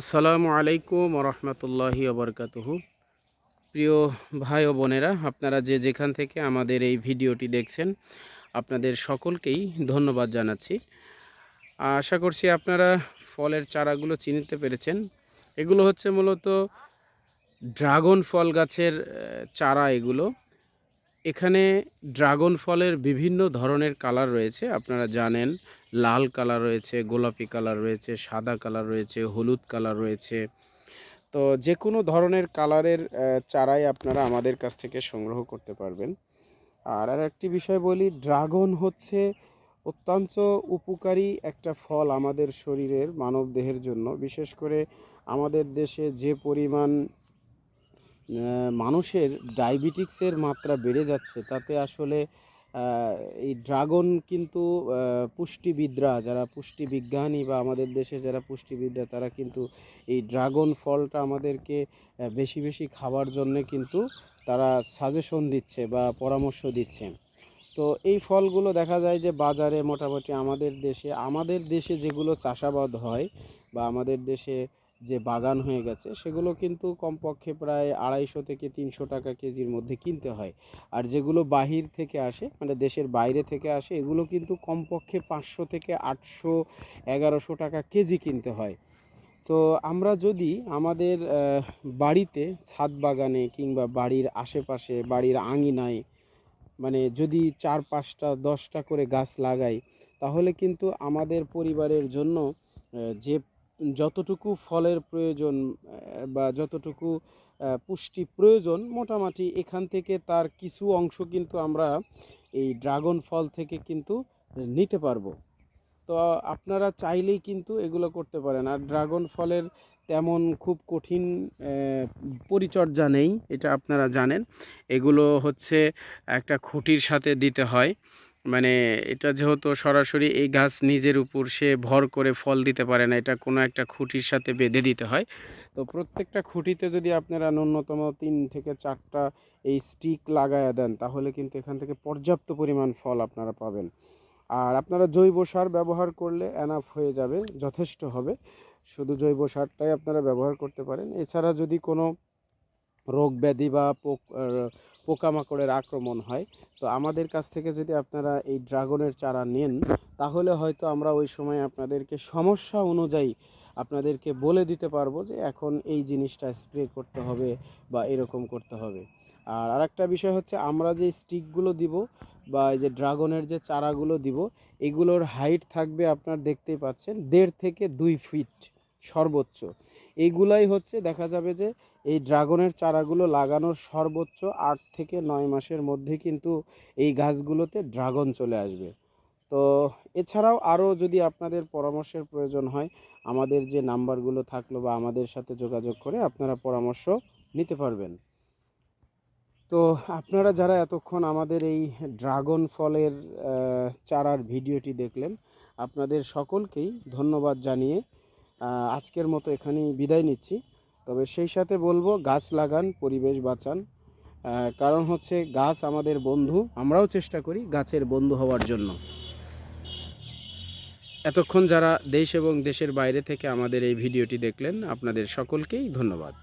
আসসালামু আলাইকুম রহমতুল্লাহি আবরকাতুহু প্রিয় ভাই ও বোনেরা, আপনারা যে যেখান থেকে আমাদের এই ভিডিওটি দেখছেন, আপনাদের সকলকেই ধন্যবাদ জানাচ্ছি। আশা করছি আপনারা ফলের চারাগুলো চিনতে পেরেছেন। এগুলো হচ্ছে মূলত ড্রাগন ফল গাছের চারা এগুলো। এখানে ড্রাগন ফলের বিভিন্ন ধরনের কালার রয়েছে, আপনারা জানেন। লাল কালার রয়েছে, গোলাপি কালার রয়েছে, সাদা কালার রয়েছে, হলুদ কালার রয়েছে। তো যে কোনো ধরনের কালারের চারাই আপনারা আমাদের কাছ থেকে সংগ্রহ করতে পারবেন। আর আর একটি বিষয় বলি, ড্রাগন হচ্ছে অত্যন্ত উপকারী একটা ফল আমাদের শরীরের মানব দেহের জন্য। বিশেষ করে আমাদের দেশে যে পরিমাণ মানুষের ডায়াবেটিক্সের মাত্রা বেড়ে যাচ্ছে। তাতে আসলে এই ড্রাগন কিন্তু পুষ্টিবিদরা, যারা পুষ্টিবিজ্ঞানী বা আমাদের দেশে যারা পুষ্টিবিদরা, তারা কিন্তু এই ড্রাগন ফলটা আমাদেরকে বেশি বেশি খাবার জন্যে কিন্তু তারা সাজেশন দিচ্ছে বা পরামর্শ দিচ্ছে। তো এই ফলগুলো দেখা যায় যে বাজারে মোটামুটি আমাদের দেশে আমাদের দেশে যেগুলো চাষাবাদ হয় বা আমাদের দেশে যে বাগান হয়ে গেছে, সেগুলো কিন্তু কমপক্ষে প্রায় আড়াইশো থেকে তিনশো টাকা কেজির মধ্যে কিনতে হয়। আর যেগুলো বাহির থেকে আসে মানে দেশের বাইরে থেকে আসে, এগুলো কিন্তু কমপক্ষে পাঁচশো থেকে আটশো, এগারোশো টাকা কেজি কিনতে হয়। তো আমরা যদি আমাদের বাড়িতে ছাদ বাগানে কিংবা বাড়ির আশেপাশে, বাড়ির আঙিনায় মানে যদি চার পাঁচটা, দশটা করে গাছ লাগাই, তাহলে কিন্তু আমাদের পরিবারের জন্য যে যতটুকু ফলের প্রয়োজন বা যতটুকু পুষ্টি প্রয়োজন, মোটামুটি এখান থেকে তার কিছু অংশ কিন্তু আমরা এই ড্রাগন ফল থেকে কিন্তু নিতে পারব। তো আপনারা চাইলেই কিন্তু এগুলো করতে পারেন। আর ড্রাগন ফলের তেমন খুব কঠিন পরিচর্যা নেই, এটা আপনারা জানেন। এগুলো হচ্ছে একটা খুঁটির সাথে দিতে হয়। মানে এটা যেহেতু সরাসরি এই গাছ নিজের উপর সে ভর করে ফল দিতে পারে না, এটা কোনো একটা খুঁটির সাথে বেঁধে দিতে হয়। তো প্রত্যেকটা খুঁটিতে যদি আপনারা ন্যূনতম তিন থেকে চারটা এই স্টিক লাগায়া দেন, তাহলে কিন্তু এখান থেকে পর্যাপ্ত পরিমাণ ফল আপনারা পাবেন। আর আপনারা জৈব সার ব্যবহার করলে এনাফ হয়ে যাবে, যথেষ্ট হবে। শুধু জৈব সারটাই আপনারা ব্যবহার করতে পারেন। এছাড়া যদি কোনো রোগ ব্যাধি বা পোক পোকামাকড়ের আক্রমণ হয়। তো আমাদের কাছ থেকে যদি আপনারা এই ড্রাগনের চারা নেন, তাহলে হয়তো আমরা ওই সময় আপনাদেরকে সমস্যা অনুযায়ী আপনাদেরকে বলে দিতে পারব যে এখন এই জিনিসটা স্প্রে করতে হবে বা এরকম করতে হবে। আর আরেকটা বিষয় হচ্ছে আমরা যে স্টিকগুলো দিব বা এই যে ড্রাগনের যে চারাগুলো দিব, এগুলোর হাইট থাকবে আপনার দেখতেই পাচ্ছেন দেড় থেকে দুই ফিট। সর্বোচ্চ। এইগুলাই হচ্ছে দেখা যাবে যে এই ড্রাগনের চারাগুলো লাগানোর সর্বোচ্চ আট থেকে নয় মাসের মধ্যে কিন্তু এই গাছগুলোতে ড্রাগন চলে আসবে। তো এছাড়াও আরও যদি আপনাদের পরামর্শের প্রয়োজন হয়, আমাদের যে নাম্বারগুলো থাকল বা আমাদের সাথে যোগাযোগ করে আপনারা পরামর্শ নিতে পারবেন। তো আপনারা যারা এতক্ষণ আমাদের এই ড্রাগন ফলের চারার ভিডিওটি দেখলেন, আপনাদের সকলকেই ধন্যবাদ জানিয়ে আজকের মতো এখানেই বিদায় নিচ্ছি। তবে সেই সাথে বলব, গাছ লাগান, পরিবেশ বাঁচান। কারণ হচ্ছে গাছ আমাদের বন্ধু, আমরাও চেষ্টা করি গাছের বন্ধু হওয়ার জন্য। এতক্ষণ যারা দেশ এবং দেশের বাইরে থেকে আমাদের এই ভিডিওটি দেখলেন, আপনাদের সকলকেই ধন্যবাদ।